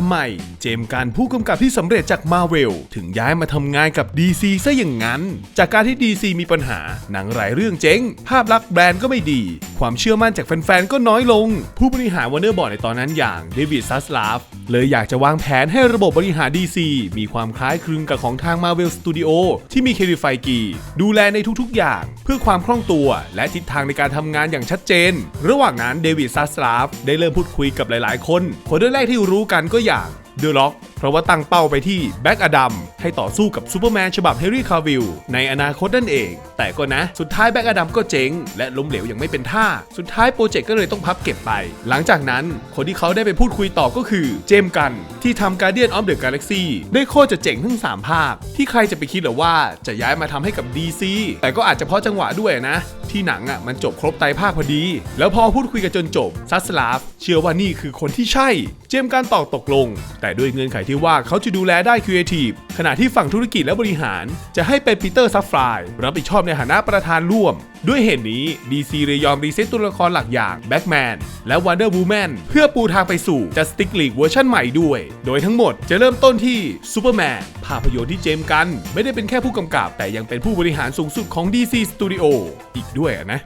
ทำไมเจมการผู้กำกับที่สำเร็จจากมาเวลถึงย้ายมาทำงานกับ DC ซะอย่างนั้น จากการที่ DC มีปัญหาหนังหลายเรื่องเจ๊ง ภาพลักษณ์แบรนด์ก็ไม่ดีความเชื่อมั่นจากแฟนๆ ก็น้อยลง ผู้บริหารวอร์เนอร์บอร์ดในตอนนั้นอย่างเดวิดซัสลาฟเลยอยากจะวางแผนให้ระบบบริหาร DC มีความคล้ายคลึงกับของทาง Marvel Studio ที่มีเควิไฟกีดูแลในทุกๆ อย่าง เพื่อความคล่องตัว และทิศทางในการทำงานอย่างชัดเจน ระหว่างนั้นเดวิดซัสลาฟได้เริ่มพูดคุยกับหลายๆ คน คนแรกที่รู้กันก็อย่าง เดอะล็อกเพราะว่าตั้งเป้าไปที่แบ็กอดัมให้ต่อสู้กับซูเปอร์แมนฉบับเฮรี่คาวิลในอนาคตนั่นเอง แต่ก็นะ สุดท้ายแบ็กอดัมก็เจ๊ง และล้มเหลวอย่างไม่เป็นท่า สุดท้ายโปรเจกต์ก็เลยต้องพับเก็บไป หลังจากนั้นคนที่เขาได้ไปพูดคุยต่อก็คือเจมส์กันที่ทำ Guardian of the Galaxy ได้โคตรจะเจ๋งทั้ง 3 ภาค ที่ใครจะไปคิดหรอว่าจะย้ายมาทำให้กับ DC แต่ก็อาจจะเพราะจังหวะด้วยนะ ที่หนังอะมันจบครบไตรภาคพอดี แล้วพอพูดคุยกันจนจบซัสลาฟเชื่อว่านี่คือคนที่ใช่ เจมส์การตอบตกลง แต่ด้วยเงื่อนไขที่ว่าเขาจะดูแลได้ครีเอทีฟขณะที่ฝั่งธุรกิจและบริหาร จะให้เป็นปีเตอร์ซัฟฟรายรับผิดชอบในฐานะประธานร่วม ด้วยเหตุนี้ DC เลยยอมรีเซ็ตตัวละครหลักอย่างแบ็กแมนและ Wonder Woman เพื่อปูทางไปสู่ Justice League เวอร์ชันใหม่ด้วย โดยทั้งหมดจะเริ่มต้นที่ Superman ภาพยนตร์ที่เจมส์กัน ไม่ได้เป็นแค่ผู้กำกับ แต่ยังเป็นผู้บริหารสูงสุดของ DC Studio อีกด้วยอะนะ